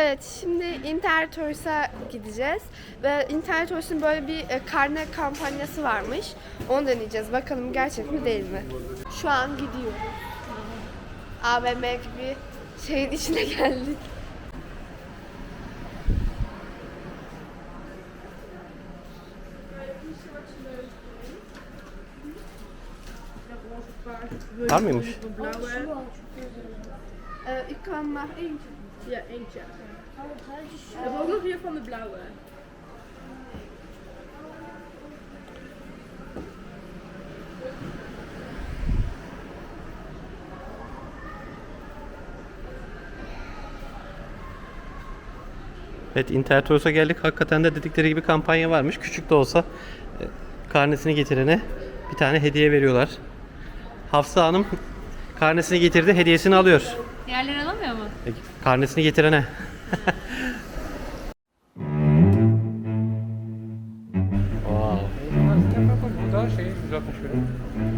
Evet, şimdi Internet Toys'a gideceğiz. Ve Internet Toys'un böyle bir e, karne kampanyası varmış. Onu deneyeceğiz. Bakalım gerçek mi değil mi? Şu an gidiyoruz. AVM gibi şeyin içine geldik. Var mıymış? Ee, ik kan maar eentje. Ja, eentje. We hebben ook nog hier van de blauwe. Evet internet Toys'a geldik. Hakikaten de dedikleri gibi kampanya varmış. Küçük de olsa e, karnesini getirene bir tane hediye veriyorlar. Hafsa Hanım karnesini getirdi, hediyesini alıyor. Diğerleri alamıyor mu? E, Karnesini getirene. wow. Bu da şey 160 euro.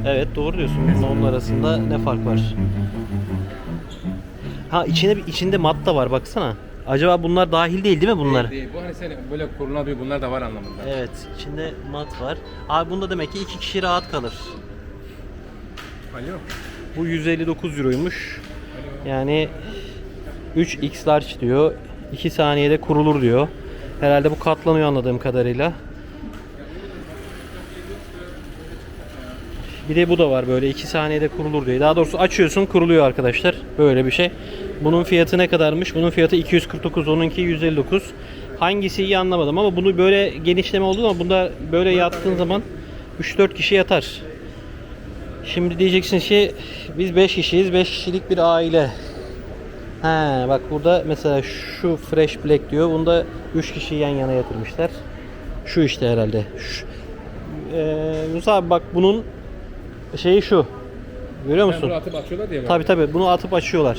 Evet doğru diyorsun. Bunun onun arasında ne fark var? Ha içinde bir içinde mat da var baksana. Acaba bunlar dahil değil değil mi bunlar? Değil, bu hani sen böyle kullanabiliyor bunlar da var anlamında. Evet, içinde mat var. Abi bunda demek ki iki kişi rahat kalır. Alo. Bu 159 euroymuş. Yani 3x large diyor. 2 saniyede kurulur diyor. Herhalde bu katlanıyor anladığım kadarıyla. Bir de bu da var böyle 2 saniyede kurulur diyor. Daha doğrusu açıyorsun kuruluyor arkadaşlar. Böyle bir şey. Bunun fiyatı ne kadarmış? Bunun fiyatı 249, onunki 159. Hangisi iyi anlamadım ama bunu böyle genişleme oldu ama bunda böyle yattığın zaman 3-4 kişi yatar. Şimdi diyeceksin ki biz 5 kişiyiz. 5 kişilik bir aile. He bak burada mesela şu Fresh Black diyor. Bunda 3 kişi yan yana yatırmışlar. Şu işte herhalde. Şu. Ee, Musa abi bak bunun şeyi şu. Görüyor musun? bunu atıp açıyorlar diye. Tabi tabi bunu atıp açıyorlar.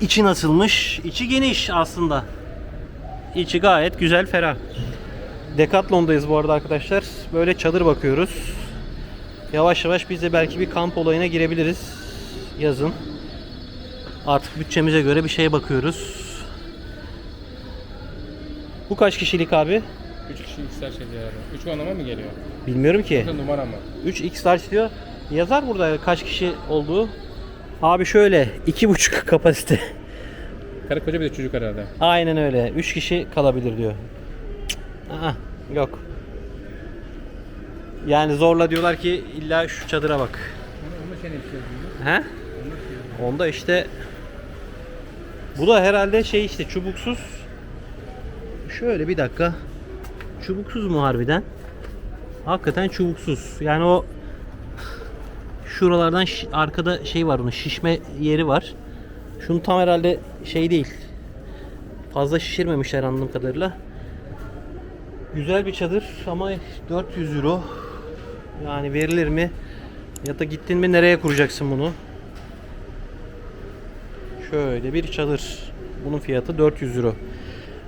İçi nasılmış? İçi geniş aslında. İçi gayet güzel, ferah. Decathlon'dayız bu arada arkadaşlar. Böyle çadır bakıyoruz. Yavaş yavaş biz de belki bir kamp olayına girebiliriz yazın. Artık bütçemize göre bir şeye bakıyoruz. Bu kaç kişilik abi? 3 kişi ister şey diyor abi. 3 anlama mı geliyor? Bilmiyorum ki. Yoksa numara mı? 3x large diyor. Yazar burada kaç kişi olduğu. Abi şöyle iki buçuk kapasite. Karı koca bir de çocuk herhalde. Aynen öyle. 3 kişi kalabilir diyor. Yok. Yani zorla diyorlar ki illa şu çadıra bak. Onu, istiyorsun? He? Onda işte bu da herhalde şey işte çubuksuz. Şöyle bir dakika. Çubuksuz mu harbiden? Hakikaten çubuksuz. Yani o şuralardan arkada şey var onun şişme yeri var. Şunu tam herhalde şey değil. Fazla şişirmemişler anladığım kadarıyla. Güzel bir çadır ama 400 euro. Yani verilir mi? Ya da gittin mi nereye kuracaksın bunu? Şöyle bir çadır. Bunun fiyatı 400 euro.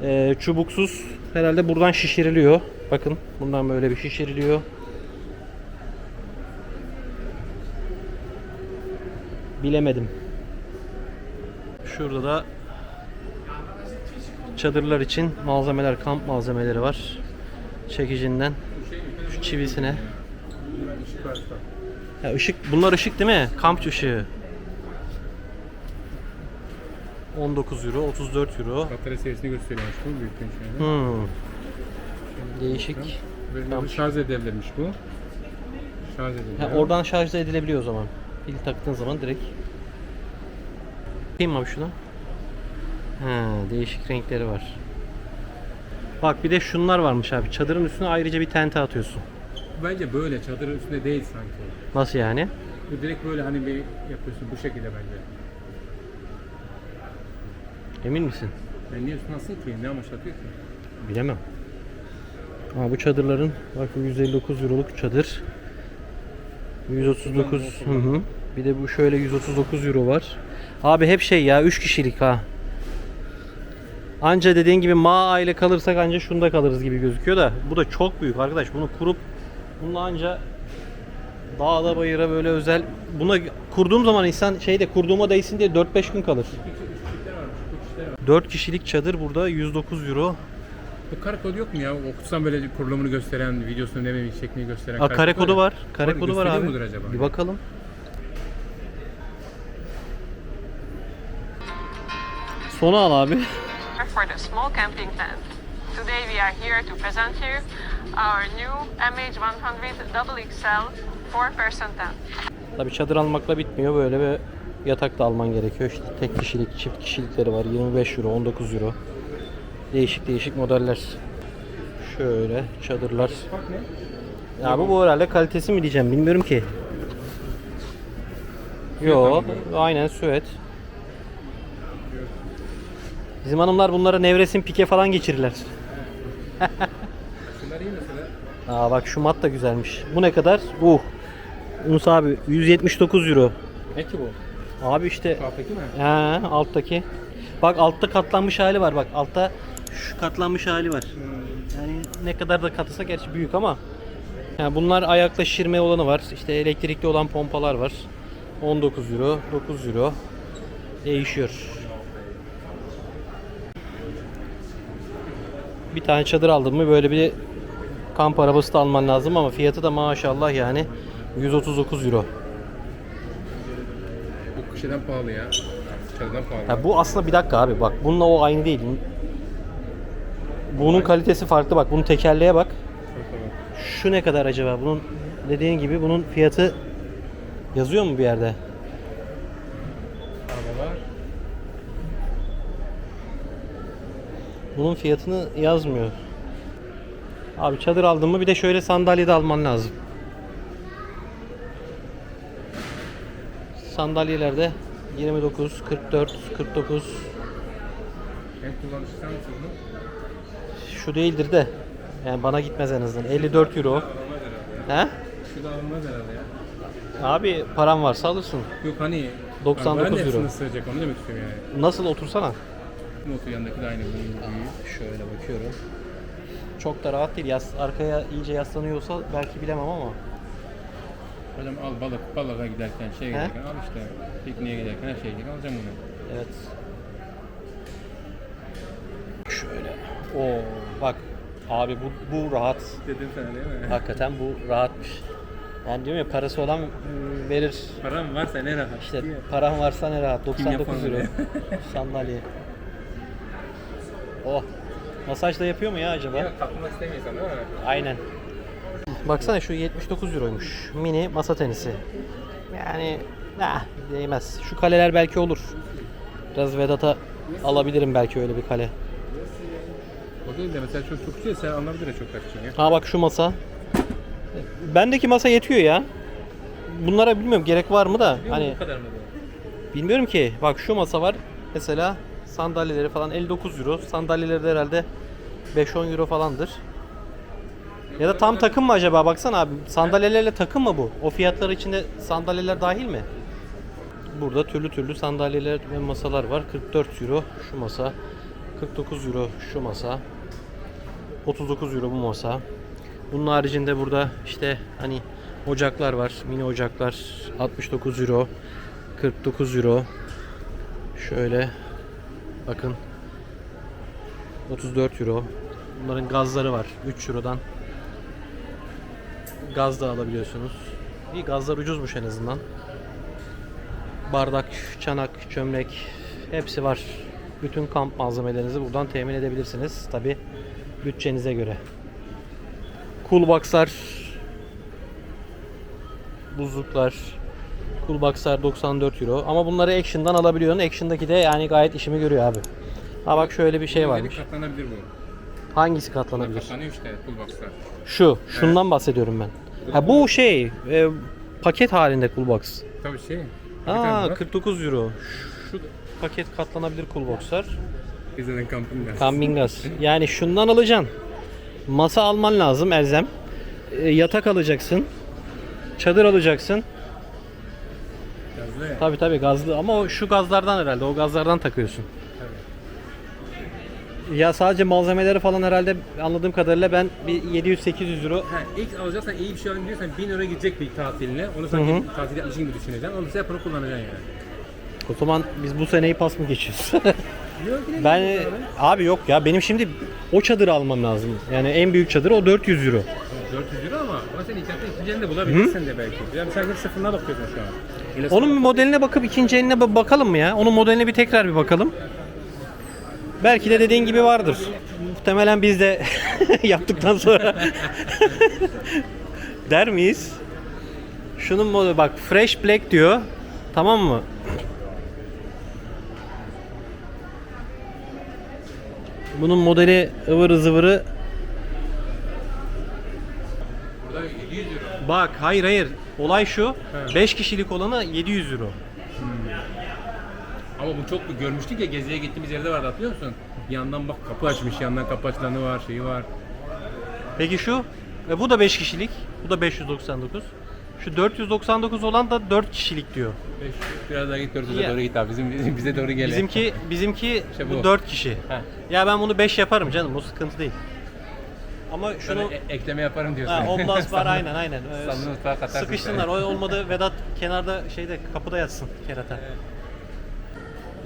Ee, çubuksuz herhalde buradan şişiriliyor. Bakın bundan böyle bir şişiriliyor. Bilemedim. Şurada da çadırlar için malzemeler, kamp malzemeleri var. Çekicinden şu çivisine. Ya ışık, bunlar ışık değil mi? Kamp ışığı. 19 euro, 34 euro. Batarya seviyesini gösteriyormuş bu büyüklüğün şeyini. Hmm. Değişik. Böyle şarj edilebilirmiş bu. Şarj ediliyor. Ha, oradan şarj da edilebiliyor o zaman. Pil taktığın zaman direkt. Bakayım abi şuna. Ha, değişik renkleri var. Bak bir de şunlar varmış abi. Çadırın üstüne ayrıca bir tente atıyorsun. Bence böyle çadırın üstünde değil sanki. Nasıl yani? Bu direkt böyle hani bir yapıyorsun bu şekilde bence. Emin misin? Ben niye üstüne asıl ki? Ne amaçlatıyor ki? Bilemem. Ama bu çadırların bak bu 159 euroluk çadır. 139 hı hı. Bir de bu şöyle 139 euro var. Abi hep şey ya 3 kişilik ha. Anca dediğin gibi ma aile kalırsak anca şunda kalırız gibi gözüküyor da bu da çok büyük arkadaş. Bunu kurup bununla anca Dağda bayıra böyle özel. Buna kurduğum zaman insan şeyde kurduğuma değsin diye 4-5 gün kalır. 4 kişilik çadır burada 109 euro. Bu kare kodu yok mu ya? Okutsam böyle kurulumunu gösteren, videosunu ne şeklini gösteren. Aa, kare kodu var. Kare kodu var abi. acaba? Bir bakalım. Sonu al abi. For the small camping tent. Today we are here to present you our new MH100 double XL 4 person tent. Tabi çadır almakla bitmiyor. Böyle bir yatak da alman gerekiyor. İşte tek kişilik, çift kişilikleri var. 25 euro, 19 euro. Değişik değişik modeller. Şöyle çadırlar. Ya bu bu herhalde kalitesi mi diyeceğim bilmiyorum ki. Yo, aynen süet. Bizim hanımlar bunlara nevresim pike falan geçirirler. Şunlar iyi mesela. Aa bak şu mat da güzelmiş. Bu ne kadar? Uh. Unus abi 179 euro. Ne ki bu? Abi işte Kafeki mi? Ha, alttaki. Bak altta katlanmış hali var bak. Altta şu katlanmış hali var. Yani ne kadar da katılsa gerçi büyük ama. Yani bunlar ayakla şişirme olanı var. İşte elektrikli olan pompalar var. 19 euro, 9 euro. Değişiyor. Bir tane çadır aldın mı böyle bir kamp arabası da alman lazım ama fiyatı da maşallah yani 139 euro. Bu şeyden pahalı ya. Çadıdan pahalı. Ya bu aslında bir dakika abi bak bununla o aynı değil. Bunun kalitesi farklı bak. Bunun tekerleğe bak. Şu ne kadar acaba? Bunun dediğin gibi bunun fiyatı yazıyor mu bir yerde? Bunun fiyatını yazmıyor. Abi çadır aldın mı bir de şöyle sandalye de alman lazım. Sandalyelerde 29, 44, 49 En kullanışlı sen misin bunu? şu değildir de yani bana gitmez en azından 54 euro. He? Şu da alınmaz herhalde ya. Abi param varsa alırsın. Yok hani 99 arabanın euro. hepsini sığacak onu demek istiyorum yani. Nasıl otursana? Motor yanındaki de aynı büyüğü. Şöyle bakıyorum. Çok da rahat değil. Yas, arkaya iyice yaslanıyorsa belki bilemem ama. Hocam al balık, balığa giderken, şey giderken al işte. Pikniğe giderken her şeye giderken alacağım bunu. Evet. Şöyle. Oo bak abi bu bu rahat. Dedim sana değil mi? Hakikaten bu rahatmış. Yani diyorum ya parası olan verir. Param varsa ne rahat. İşte param varsa ne rahat. 99 yapar euro. öyle? Sandalye. Oh. Masaj da yapıyor mu ya acaba? Ya kalkmak istemiyorsan değil mi? Aynen. Baksana şu 79 euroymuş. Mini masa tenisi. Yani nah, değmez. Şu kaleler belki olur. Biraz Vedat'a alabilirim belki öyle bir kale. O değil de mesela çok çok şey sen anlayabilir çok kaçacaksın ya. Ha bak şu masa. Bendeki masa yetiyor ya. Bunlara bilmiyorum gerek var mı da hani bu kadar mı bu? bilmiyorum ki. Bak şu masa var. Mesela sandalyeleri falan 59 euro. Sandalyeleri de herhalde 5-10 euro falandır. Ya da tam takım mı acaba? Baksana abi. Sandalyelerle takım mı bu? O fiyatlar içinde sandalyeler dahil mi? Burada türlü türlü sandalyeler ve masalar var. 44 euro şu masa. 49 euro şu masa. 39 euro bu masa. Bunun haricinde burada işte hani ocaklar var. Mini ocaklar 69 euro. 49 euro. Şöyle bakın 34 euro. Bunların gazları var. 3 eurodan gaz da alabiliyorsunuz. İyi gazlar ucuzmuş en azından. Bardak, çanak, çömlek hepsi var. Bütün kamp malzemelerinizi buradan temin edebilirsiniz. Tabi bütçenize göre. Coolbox'lar buzluklar Coolbox'lar 94 euro ama bunları Action'dan alabiliyorsun. Action'daki de yani gayet işimi görüyor abi. Ha bak şöyle bir şey varmış. Katlanabilir bu. Hangisi katlanabilir? Katlanıyor işte toolbox'lar. Şu, şundan bahsediyorum ben. Ha bu şey, e, paket halinde Coolbox. Tabii şey. Aa 49 euro. Şu paket katlanabilir Coolbox'lar. Bizden kampın gaz. Campingas. Yani şundan alacaksın. Masa alman lazım elzem. E, yatak alacaksın. Çadır alacaksın. Gazlı ya. Tabi tabi gazlı ama o şu gazlardan herhalde. O gazlardan takıyorsun. Ya sadece malzemeleri falan herhalde anladığım kadarıyla ben bir 700-800 euro Ha, ilk alacaksan iyi bir şey alayım diyorsan 1000 lira gidecek bir tatiline. Onu sanki tatil yapmışsın gibi düşüneceksin. Onu sen bunu kullanacaksın yani. O zaman biz bu seneyi pas mı geçiyoruz? Ben abi. abi yok ya benim şimdi o çadırı almam lazım. Yani en büyük çadır o 400 euro. 400 euro ama ama sen internetten ikinci elinde bulabilirsin de belki. Yani sen hep sıfırına bakıyorsun şu an. Onun bir modeline bakıp ikinci eline ba- bakalım mı ya? Onun modeline bir tekrar bir bakalım. Belki de dediğin gibi vardır. Muhtemelen biz de yaptıktan sonra der miyiz? Şunun modeli bak Fresh Black diyor. Tamam mı? Bunun modeli ıvırı zıvırı Burada 700 euro. Bak hayır hayır. Olay şu. 5 kişilik olanı 700 euro. Ama bu çok bir görmüştük ya geziye gittiğimiz yerde vardı hatırlıyor musun? Yandan bak kapı açmış, yandan kapı açılanı var, şeyi var. Peki şu e, bu da 5 kişilik. Bu da 599. Şu 499 olan da 4 kişilik diyor. 500, biraz daha git 400'e Ya. doğru git abi. Bizim, bizim bize doğru gel. Bizimki bizimki İşte bu bu. 4 kişi. Heh. Ya ben bunu 5 yaparım canım. O sıkıntı değil. Ama Şunu şunu e- ekleme yaparım diyorsun. ha, Omlas var aynen aynen. Ee, Sandığı mutfağa katarsın Sıkışsınlar. O olmadı Vedat kenarda şeyde kapıda yatsın kerata.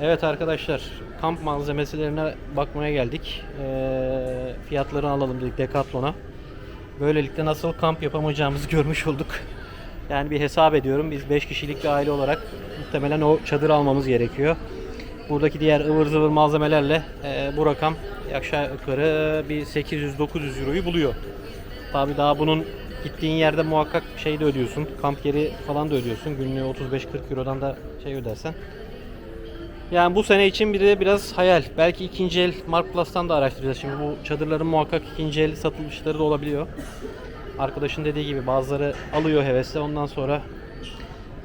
Evet arkadaşlar kamp malzemelerine bakmaya geldik. Ee, fiyatlarını alalım dedik Decathlon'a. Böylelikle nasıl kamp yapamayacağımızı görmüş olduk. Yani bir hesap ediyorum. Biz 5 kişilik bir aile olarak muhtemelen o çadır almamız gerekiyor. Buradaki diğer ıvır zıvır malzemelerle e, bu rakam aşağı yukarı bir 800-900 euroyu buluyor. Tabi daha bunun gittiğin yerde muhakkak şey de ödüyorsun. Kamp yeri falan da ödüyorsun. Günlüğü 35-40 Euro'dan da şey ödersen. Yani bu sene için bir de biraz hayal. Belki ikinci el Mark Plus'tan da araştıracağız. Şimdi bu çadırların muhakkak ikinci el satılışları da olabiliyor. Arkadaşın dediği gibi bazıları alıyor hevesle ondan sonra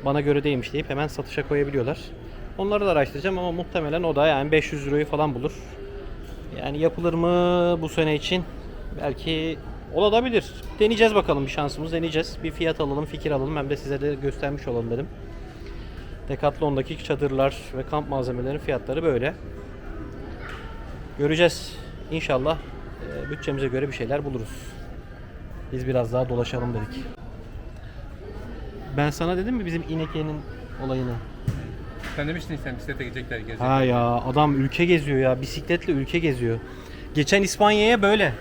bana göre değilmiş deyip hemen satışa koyabiliyorlar. Onları da araştıracağım ama muhtemelen o da yani 500 euroyu falan bulur. Yani yapılır mı bu sene için? Belki olabilir. Deneyeceğiz bakalım bir şansımız deneyeceğiz. Bir fiyat alalım, fikir alalım. Hem de size de göstermiş olalım dedim. Decathlon'daki çadırlar ve kamp malzemelerinin fiyatları böyle. Göreceğiz. İnşallah e, bütçemize göre bir şeyler buluruz. Biz biraz daha dolaşalım dedik. Ben sana dedim mi bizim İneke'nin olayını? Sen demiştin sen bisiklete gidecekler gezecekler. Ha ya adam ülke geziyor ya. Bisikletle ülke geziyor. Geçen İspanya'ya böyle.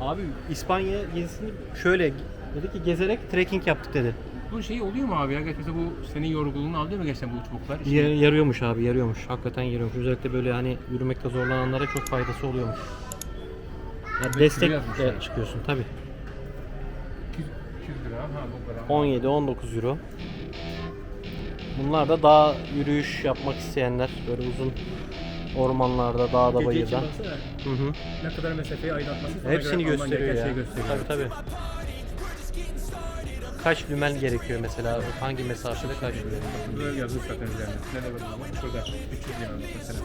Abi İspanya gezisini şöyle dedi ki gezerek trekking yaptık dedi. Bu şey oluyor mu abi ya? Mesela bu senin yorgunluğunu alıyor mu gerçekten bu çubuklar? İşte Ya- yarıyormuş abi yarıyormuş. Hakikaten yarıyormuş. Özellikle böyle hani yürümekte zorlananlara çok faydası oluyormuş. Ya destek yazmışlar. de çıkıyorsun tabi. 200, 200 lira. Ha bu kadar. 17-19 euro. Bunlar da dağ yürüyüş yapmak isteyenler böyle uzun ormanlarda, dağda, Gece için bayırda. baksana, Hı hı. Ne kadar mesafeyi aydınlatması sana Hepsini göre alman gösteriyor gereken ya. şeyi gösteriyor. Tabii tabii. Kaç lümen gerekiyor mesela? Hangi mesafede kaç lümen? Böyle yazıyor zaten üzerine. Ne de böyle ama şurada 300 lira mesela.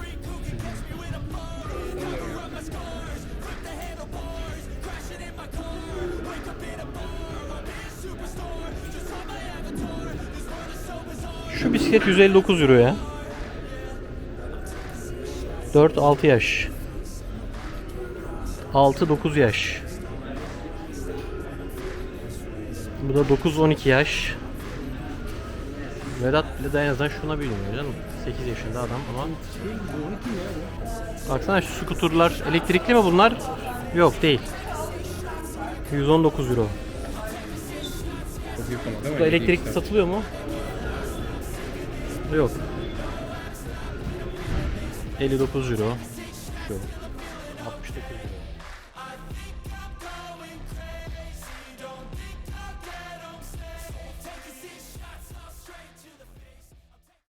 Bisiklet 159 euro ya. 4-6 yaş. 6-9 yaş. Bu da 9-12 yaş. Vedat bile de en azından şuna bilmiyor canım. 8 yaşında adam ama. Baksana şu skuturlar elektrikli mi bunlar? Yok değil. 119 euro. Bu da elektrikli satılıyor mu? Yok. 59 euro. Şu. 69 euro.